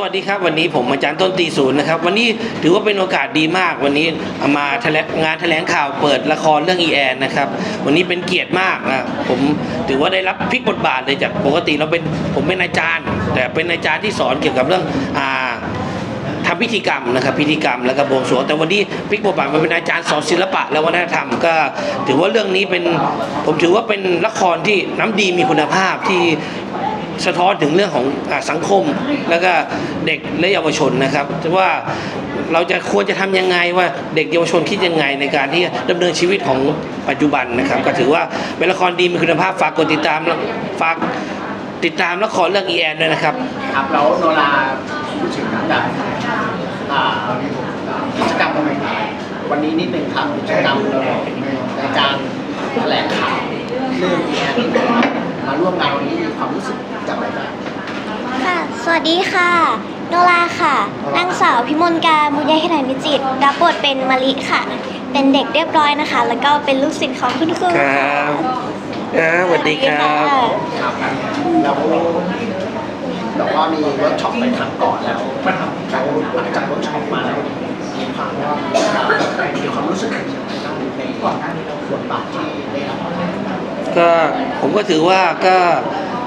สวัสดีครับ วันนี้ผมอาจารย์ต้นตีศูนย์นะครับ วันนี้ถือว่าเป็นโอกาสดีมาก วันนี้มาแงานแถลงข่าวเปิดละครเรื่องอีแอนนะครับ วันนี้เป็นเกียรติมากนะผมถือว่าได้รับพลิกบทบาทเลยจากปกติเราเป็นผมเป็นอาจารย์ แต่เป็นอาจารย์ที่สอนเกี่ยวกับเรื่องอ่าทำพิธีกรรมนะครับพิธีกรรมแล้วก็บวงสรวงแต่วันนี้พลิกบทบาทมาเป็นอาจารย์สอนศิลปะและวัฒนธรรมก็ ถือว่าเรื่องนี้เป็นผมถือว่าเป็นละครที่น้ำดีมีคุณภาพที่ สะท้อนถึงเรื่องของอสังคมแล้วก็เด็กและเยาวชนนะครับว่าเราจะควรจะทำยังไงว่าเด็กเยาวชนคิดยังไงในการที่จะดำเนินชีวิตของปัจจุบันนะครับ ก็ถือว่าเป็นละครดีมีคุณภาพฝากกดติดตามฝากติดตามละครเรื่องอีแอนด้วยนะครับครับแล้วโนราพูดถึงแบบอ่ากิจกรรมวันนี้นิดนึงครับกิจกรรมในการแถลงข่าวเรื่องนี้น มาร่วมงานวันนี้มีความรู้สึกอย่างไรบ้างค่ะ สวัสดีค่ะ โนราค่ะ นางสาวพิมลการบุญญาเหตุนิจิตรับบทเป็นมะลิค่ะ เป็นเด็กเรียบร้อยนะคะ แล้วก็เป็นลูกศิษย์ของคุณครูครับอ่าสวัสดีครับ ครับแล้วแบบว่ามีเวิร์กช็อปไปครั้งก่อนแล้วมาทำจากหลังจาก ก็ผมก็ถือว่าก็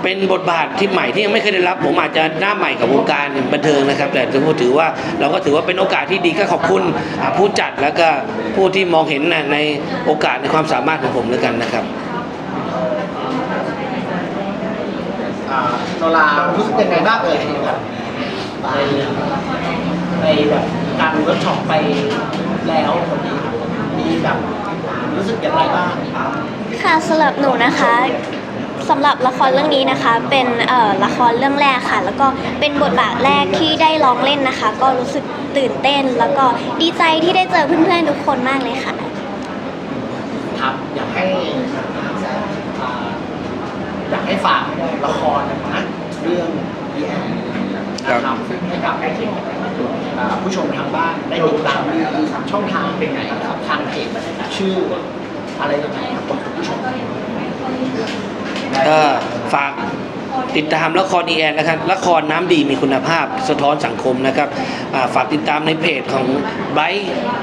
เป็นบทบาทที่ใหม่ที่ยังไม่เคยได้รับ ผมอาจจะหน้าใหม่กับวงการบันเทิงนะครับ แต่ถือว่าเราก็ถือว่าเป็นโอกาสที่ดีก็ขอบคุณผู้จัดแล้วก็ผู้ที่มองเห็นในโอกาสในความสามารถของผมแล้วกันนะครับอ่าโนรารู้สึกยังไงบ้างเอ่ยแบบในในแบบการเวิร์กช็อปไปแล้วคนนี้มีแบบรู้สึกอย่างไรบ้างค่ะสำหรับหนูนะคะสำหรับละครเรื่องนี้นะคะ เป็นเอ่อละครเรื่องแรกค่ะ แล้วก็เป็นบทบาทแรกที่ได้ร้องเล่นนะคะ ก็รู้สึกตื่นเต้น แล้วก็ดีใจที่ได้เจอเพื่อนๆทุกคนมากเลยค่ะ ครับอยากให้อ่าอยากให้ฝากละครนะเรื่องดีแอนนะครับให้กับอ่าผู้ชมทางบ้านได้ติดตามมีช่องทางเป็นไงครับทางเพจชื่อ อะไรยังไงครับบอกคุณผู้ชมก็ฝากติดตามละครอีแอนนะครับละครน้ำดีมีคุณภาพสะท้อนสังคมนะครับอ่าฝากติดตามในเพจของไบ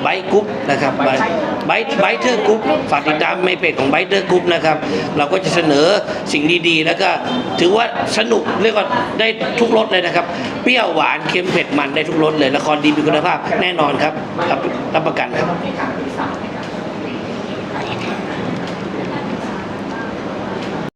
ไบกรุ๊ปนะครับไบไบไบเทอร์กรุ๊ปฝากติดตามในเพจของไบเทอร์กรุ๊ปนะครับเราก็จะเสนอสิ่งดีๆ แล้วก็ถือว่าสนุกเรียกว่าได้ทุกรสเลยนะครับ เปรี้ยวหวานเค็มเผ็ดมันได้ทุกรสเลยละครดีมีคุณภาพแน่นอนครับรับรับประกันครับ